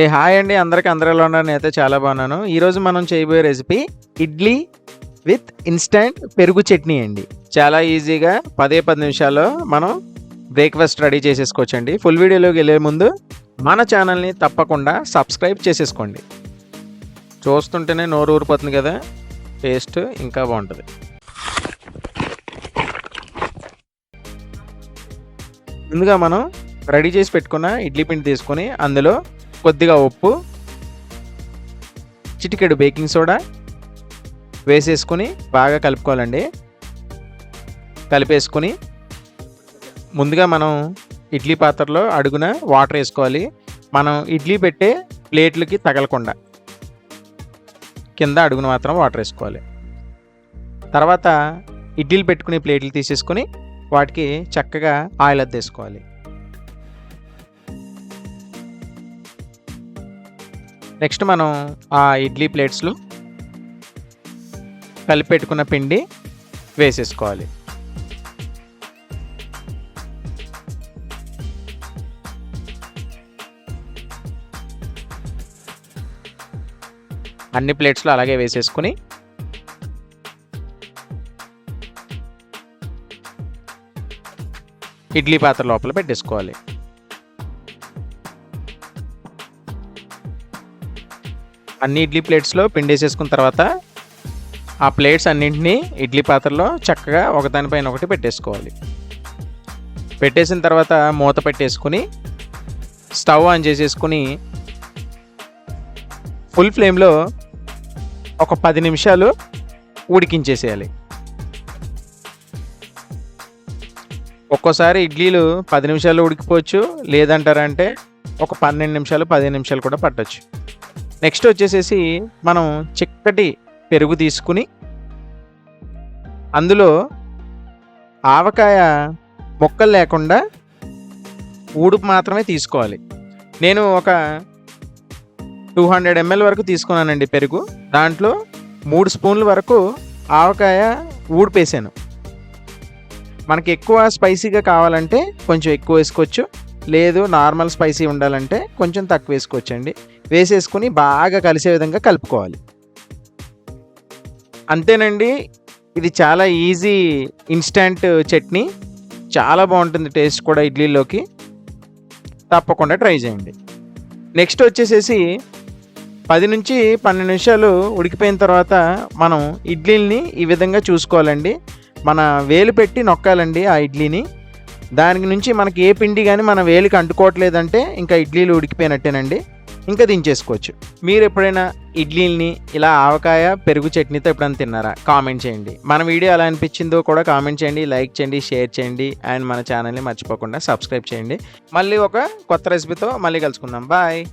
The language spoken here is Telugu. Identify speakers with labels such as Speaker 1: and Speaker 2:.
Speaker 1: ఏ హాయ్ అండి. అందరికి అందరిలో ఉన్నారు నేనైతే చాలా బాగున్నాను. ఈరోజు మనం చేయబోయే రెసిపీ ఇడ్లీ విత్ ఇన్స్టంట్ పెరుగు చట్నీ అండి. చాలా ఈజీగా పదే పది నిమిషాల్లో మనం బ్రేక్ఫాస్ట్ రెడీ చేసేసుకోవచ్చండి. ఫుల్ వీడియోలోకి వెళ్ళే ముందు మన ఛానల్ని తప్పకుండా సబ్స్క్రైబ్ చేసేసుకోండి. చూస్తుంటేనే నోరు ఊరిపోతుంది కదా. టేస్ట్ ఇంకా బాగుంటుంది. ముందుగా మనం రెడీ చేసి పెట్టుకున్న ఇడ్లీ పిండి తీసుకొని అందులో కొద్దిగా ఉప్పు చిటికెడు బేకింగ్ సోడా వేసేసుకుని బాగా కలుపుకోవాలండి. కలిపేసుకుని ముందుగా మనం ఇడ్లీ పాత్రలో అడుగున వాటర్ వేసుకోవాలి. మనం ఇడ్లీ పెట్టే ప్లేట్లకి తగలకుండా కింద అడుగున మాత్రం వాటర్ వేసుకోవాలి. తర్వాత ఇడ్లీలు పెట్టుకునే ప్లేట్లు తీసేసుకుని వాటికి చక్కగా ఆయిల్ అద్దేసుకోవాలి. నెక్స్ట్ మనం ఆ ఇడ్లీ ప్లేట్స్లో కలిపి పెట్టుకున్న పిండి వేసేసుకోవాలి. అన్ని ప్లేట్స్లో అలాగే వేసేసుకుని ఇడ్లీ పాత్ర లోపల పెట్టేసుకోవాలి. అన్ని ఇడ్లీ ప్లేట్స్లో పిండి వేసేసుకున్న తర్వాత ఆ ప్లేట్స్ అన్నింటినీ ఇడ్లీ పాత్రలో చక్కగా ఒకదానిపైన ఒకటి పెట్టేసుకోవాలి. పెట్టేసిన తర్వాత మూత పెట్టేసుకుని స్టవ్ ఆన్ చేసేసుకుని ఫుల్ ఫ్లేమ్లో ఒక పది నిమిషాలు ఉడికించేసేయాలి. ఒక్కోసారి ఇడ్లీలు పది నిమిషాలు ఉడికిపోవచ్చు లేదంటారంటే ఒక పన్నెండు నిమిషాలు పదిహేను నిమిషాలు కూడా పట్టచ్చు. నెక్స్ట్ వచ్చేసేసి మనం చిక్కటి పెరుగు తీసుకుని అందులో ఆవకాయ ముక్కలు లేకుండా ఊడుపు మాత్రమే తీసుకోవాలి. నేను ఒక టూ హండ్రెడ్ ఎంఎల్ వరకు తీసుకున్నానండి పెరుగు. దాంట్లో మూడు స్పూన్ల వరకు ఆవకాయ ఊడిపేసాను. మనకి ఎక్కువ స్పైసీగా కావాలంటే కొంచెం ఎక్కువ వేసుకోవచ్చు. లేదు నార్మల్ స్పైసీ ఉండాలంటే కొంచెం తక్కువ వేసుకోవచ్చండి. వేసేసుకుని బాగా కలిసే విధంగా కలుపుకోవాలి. అంతేనండి ఇది చాలా ఈజీ ఇన్స్టంట్ చట్నీ. చాలా బాగుంటుంది టేస్ట్ కూడా ఇడ్లీలోకి. తప్పకుండా ట్రై చేయండి. నెక్స్ట్ వచ్చేసేసి పది నుంచి పన్నెండు నిమిషాలు ఉడికిపోయిన తర్వాత మనం ఇడ్లీని ఈ విధంగా చూసుకోవాలండి. మన వేలు పెట్టి నొక్కాలండి ఆ ఇడ్లీని. దానికి నుంచి మనకి ఏ పిండి కానీ మన వేలికి అంటుకోవట్లేదంటే ఇంకా ఇడ్లీలు ఉడికిపోయినట్టేనండి. ఇంకా దించేసుకోవచ్చు. మీరు ఎప్పుడైనా ఇడ్లీల్ని ఇలా ఆవకాయ పెరుగు చట్నీతో ఎప్పుడైనా తిన్నారా? కామెంట్ చేయండి. మన వీడియో ఎలా అనిపించిందో కూడా కామెంట్ చేయండి లైక్ చేయండి షేర్ చేయండి అండ్ మన ఛానల్ని మర్చిపోకుండా సబ్స్క్రైబ్ చేయండి. మళ్ళీ ఒక కొత్త రెసిపీతో మళ్ళీ కలుసుకుందాం. బాయ్.